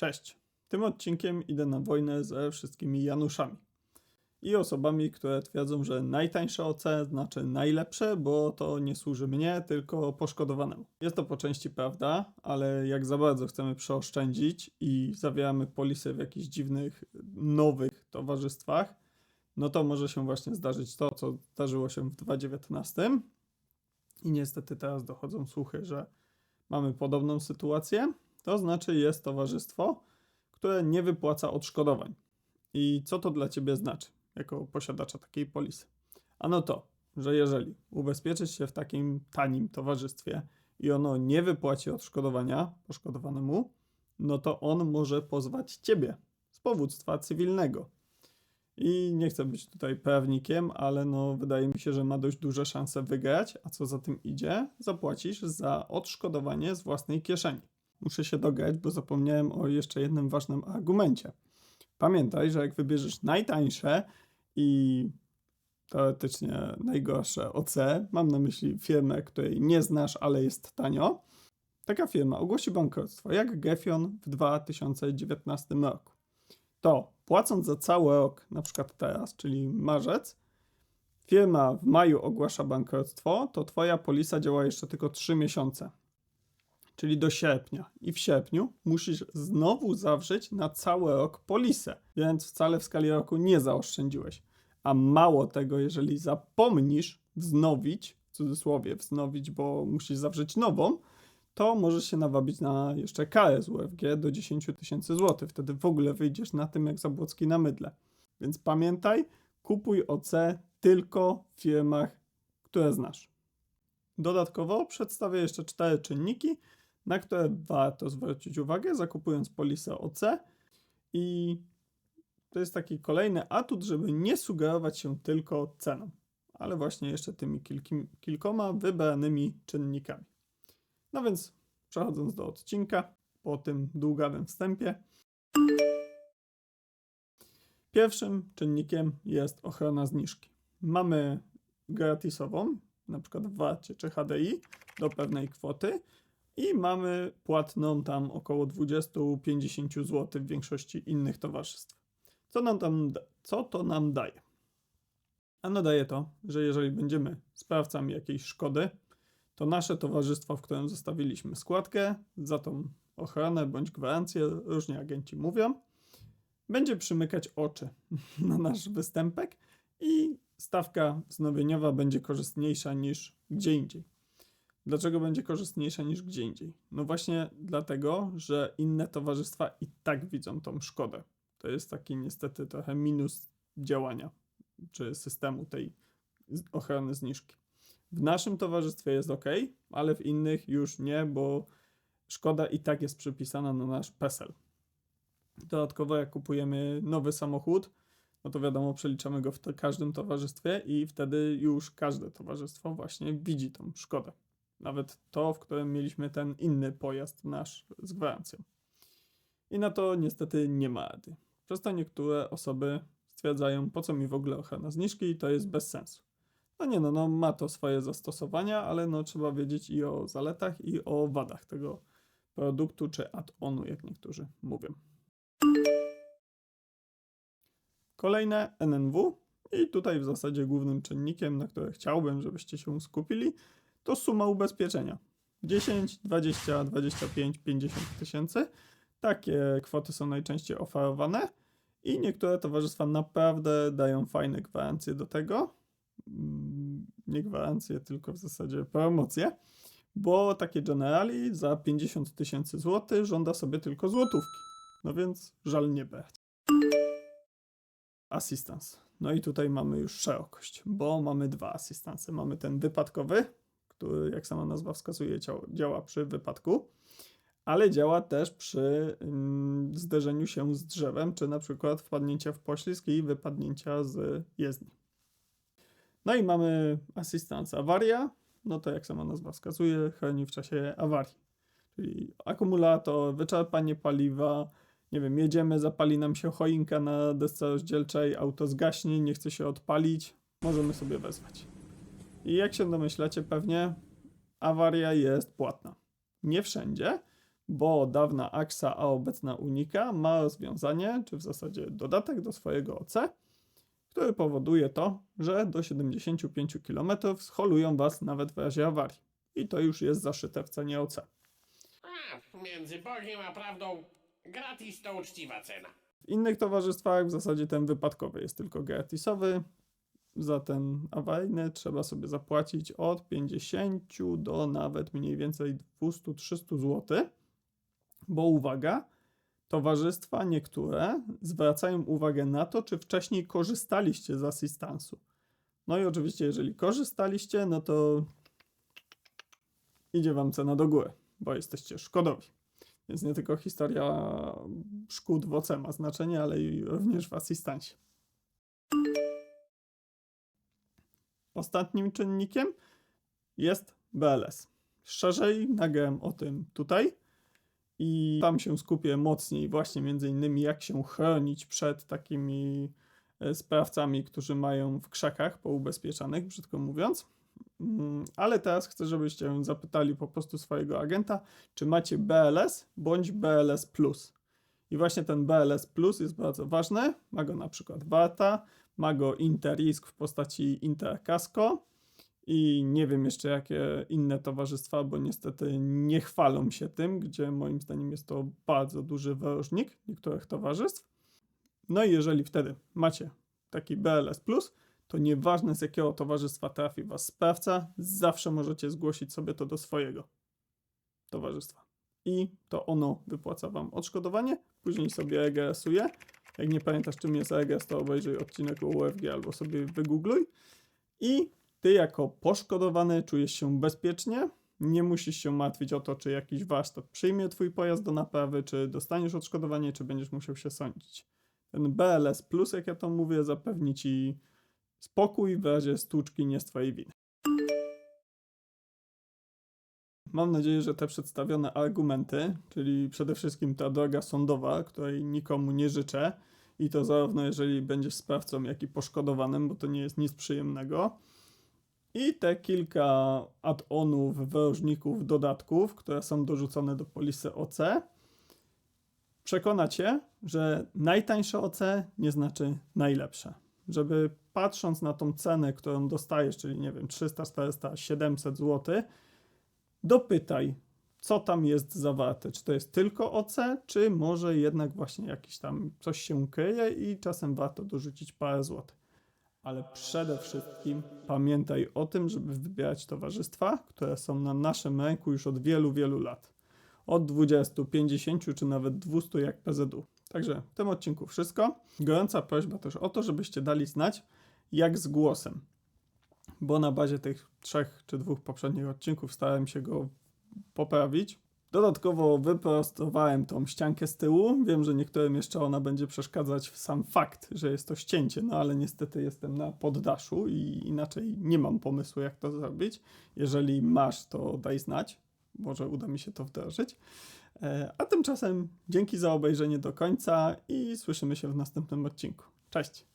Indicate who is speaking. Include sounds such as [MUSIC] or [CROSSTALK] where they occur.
Speaker 1: Cześć. Tym odcinkiem idę na wojnę ze wszystkimi Januszami. I osobami, które twierdzą, że najtańsze OC znaczy najlepsze, bo to nie służy mnie, tylko poszkodowanemu. Jest to po części prawda, ale jak za bardzo chcemy przeoszczędzić i zawieramy polisy w jakichś dziwnych, nowych towarzystwach, no to może się właśnie zdarzyć to, co zdarzyło się w 2019. I niestety teraz dochodzą słuchy, że mamy podobną sytuację. To znaczy jest towarzystwo, które nie wypłaca odszkodowań. I co to dla ciebie znaczy, jako posiadacza takiej polisy? Ano to, że jeżeli ubezpieczysz się w takim tanim towarzystwie i ono nie wypłaci odszkodowania poszkodowanemu, no to on może pozwać ciebie z powództwa cywilnego. I nie chcę być tutaj prawnikiem, ale no wydaje mi się, że ma dość duże szanse wygrać, a co za tym idzie, zapłacisz za odszkodowanie z własnej kieszeni. Muszę się dograć, bo zapomniałem o jeszcze jednym ważnym argumencie. Pamiętaj, że jak wybierzesz najtańsze i teoretycznie najgorsze OC, mam na myśli firmę, której nie znasz, ale jest tanio, taka firma ogłosi bankructwo, jak Gefion w 2019 roku. To płacąc za cały rok, na przykład teraz, czyli marzec, firma w maju ogłasza bankructwo, to twoja polisa działa jeszcze tylko 3 miesiące czyli do sierpnia. I w sierpniu musisz znowu zawrzeć na cały rok polisę, więc wcale w skali roku nie zaoszczędziłeś. A mało tego, jeżeli zapomnisz wznowić, w cudzysłowie wznowić, bo musisz zawrzeć nową, to możesz się nawabić na jeszcze karę z UFG do 10 tysięcy złotych. Wtedy w ogóle wyjdziesz na tym jak Zabłocki na mydle. Więc pamiętaj, kupuj OC tylko w firmach, które znasz. Dodatkowo przedstawię jeszcze cztery czynniki, na które warto zwrócić uwagę, zakupując polisę OC. I to jest taki kolejny atut, żeby nie sugerować się tylko ceną, ale właśnie jeszcze tymi kilki, kilkoma wybranymi czynnikami. No więc przechodząc do odcinka, po tym długawym wstępie. Pierwszym czynnikiem jest ochrona zniżki. Mamy gratisową, na przykład w Warcie czy HDI do pewnej kwoty i mamy płatną tam około 20-50 zł w większości innych towarzystw. Co, nam tam, co to nam daje? Ano daje to, że jeżeli będziemy sprawcami jakiejś szkody, to nasze towarzystwo, w którym zostawiliśmy składkę, za tą ochronę bądź gwarancję, różnie agenci mówią, będzie przymykać oczy [LAUGHS] na nasz występek i stawka wznowieniowa będzie korzystniejsza niż gdzie indziej. Dlaczego będzie korzystniejsza niż gdzie indziej? No właśnie dlatego, że inne towarzystwa i tak widzą tą szkodę. To jest taki niestety trochę minus działania czy systemu tej ochrony zniżki. W naszym towarzystwie jest ok, ale w innych już nie, bo szkoda i tak jest przypisana na nasz PESEL. Dodatkowo, jak kupujemy nowy samochód, no to wiadomo, przeliczamy go w każdym towarzystwie i wtedy już każde towarzystwo właśnie widzi tą szkodę. Nawet to, w którym mieliśmy ten inny pojazd nasz z gwarancją. I na to niestety nie ma rady. Przez to niektóre osoby stwierdzają, po co mi w ogóle ochrona zniżki i to jest bez sensu. No nie no, no ma to swoje zastosowania, ale no trzeba wiedzieć i o zaletach i o wadach tego produktu czy add-onu, jak niektórzy mówią. Kolejne NNW i tutaj w zasadzie głównym czynnikiem, na które chciałbym, żebyście się skupili, to suma ubezpieczenia. 10, 20, 25, 50 tysięcy. Takie kwoty są najczęściej oferowane i niektóre towarzystwa naprawdę dają fajne gwarancje do tego. Mm, nie gwarancje, tylko w zasadzie promocje, bo takie Generali za 50 tysięcy złotych żąda sobie tylko złotówki. No więc żal nie brać. Assistance. No i tutaj mamy już szerokość, bo mamy dwa asystansy. Mamy ten wypadkowy, który, jak sama nazwa wskazuje, działa przy wypadku, ale działa też przy mm, zderzeniu się z drzewem, czy na przykład wpadnięcia w poślizg i wypadnięcia z jezdni. No i mamy asystans awaria, no to jak sama nazwa wskazuje, chroni w czasie awarii. Czyli akumulator, wyczerpanie paliwa, nie wiem, jedziemy, zapali nam się choinka na desce rozdzielczej, auto zgaśnie, nie chce się odpalić, możemy sobie wezwać. I jak się domyślacie, pewnie awaria jest płatna. Nie wszędzie, bo dawna AXA, a obecna Unika ma rozwiązanie, czy w zasadzie dodatek do swojego OC, który powoduje to, że do 75 km scholują Was nawet w razie awarii. I to już jest zaszyte w cenie OC.
Speaker 2: A, między Bogiem a prawdą gratis to uczciwa cena.
Speaker 1: W innych towarzystwach w zasadzie ten wypadkowy jest tylko gratisowy. Za ten awaryjny trzeba sobie zapłacić od 50 do nawet mniej więcej 200-300 zł. Bo uwaga, towarzystwa niektóre zwracają uwagę na to, czy wcześniej korzystaliście z asystansu. No i oczywiście, jeżeli korzystaliście, no to idzie wam cena do góry, bo jesteście szkodowi. Więc nie tylko historia szkód w OC ma znaczenie, ale i również w asystansie. Ostatnim czynnikiem jest BLS. Szerzej nagrałem o tym tutaj i tam się skupię mocniej właśnie między innymi jak się chronić przed takimi e, sprawcami, którzy mają w krzakach poubezpieczanych, brzydko mówiąc. Mm, Ale teraz chcę, żebyście zapytali po prostu swojego agenta, czy macie BLS bądź BLS Plus. I właśnie ten BLS Plus jest bardzo ważny. Ma go na przykład Warta, ma go Interrisk w postaci Intercasco i nie wiem jeszcze jakie inne towarzystwa, bo niestety nie chwalą się tym, gdzie moim zdaniem jest to bardzo duży wyróżnik niektórych towarzystw. No i jeżeli wtedy macie taki BLS Plus, to nieważne z jakiego towarzystwa trafi was sprawca, zawsze możecie zgłosić sobie to do swojego towarzystwa. I to ono wypłaca wam odszkodowanie, później sobie regresuje. Jak nie pamiętasz czym jest regres, to obejrzyj odcinek o UFG albo sobie wygoogluj. I ty jako poszkodowany czujesz się bezpiecznie, nie musisz się martwić o to, czy jakiś warsztat przyjmie twój pojazd do naprawy, czy dostaniesz odszkodowanie, czy będziesz musiał się sądzić. Ten BLS Plus, jak ja to mówię, zapewni ci spokój w razie stłuczki nie z twojej winy. Mam nadzieję, że te przedstawione argumenty, czyli przede wszystkim ta droga sądowa, której nikomu nie życzę, i to zarówno jeżeli będziesz sprawcą, jak i poszkodowanym, bo to nie jest nic przyjemnego, i te kilka add-onów, wyróżników, dodatków, które są dorzucone do polisy OC, przekona cię, że najtańsze OC nie znaczy najlepsze. Żeby patrząc na tą cenę, którą dostajesz, czyli nie wiem, 300, 400, 700 zł, dopytaj, co tam jest zawarte. Czy to jest tylko OC, czy może jednak właśnie jakiś tam coś się kryje i czasem warto dorzucić parę złotych. Ale przede wszystkim pamiętaj o tym, żeby wybierać towarzystwa, które są na naszym rynku już od wielu, wielu lat. Od 20, 50 czy nawet 200 jak PZU. Także w tym odcinku wszystko. Gorąca prośba też o to, żebyście dali znać, jak z głosem. Bo na bazie tych trzech czy dwóch poprzednich odcinków starałem się go poprawić. Dodatkowo wyprostowałem tą ściankę z tyłu. Wiem, że niektórym jeszcze ona będzie przeszkadzać w sam fakt, że jest to ścięcie, no ale niestety jestem na poddaszu i inaczej nie mam pomysłu, jak to zrobić. Jeżeli masz, to daj znać. Może uda mi się to wdrożyć. E, A tymczasem dzięki za obejrzenie do końca i słyszymy się w następnym odcinku. Cześć!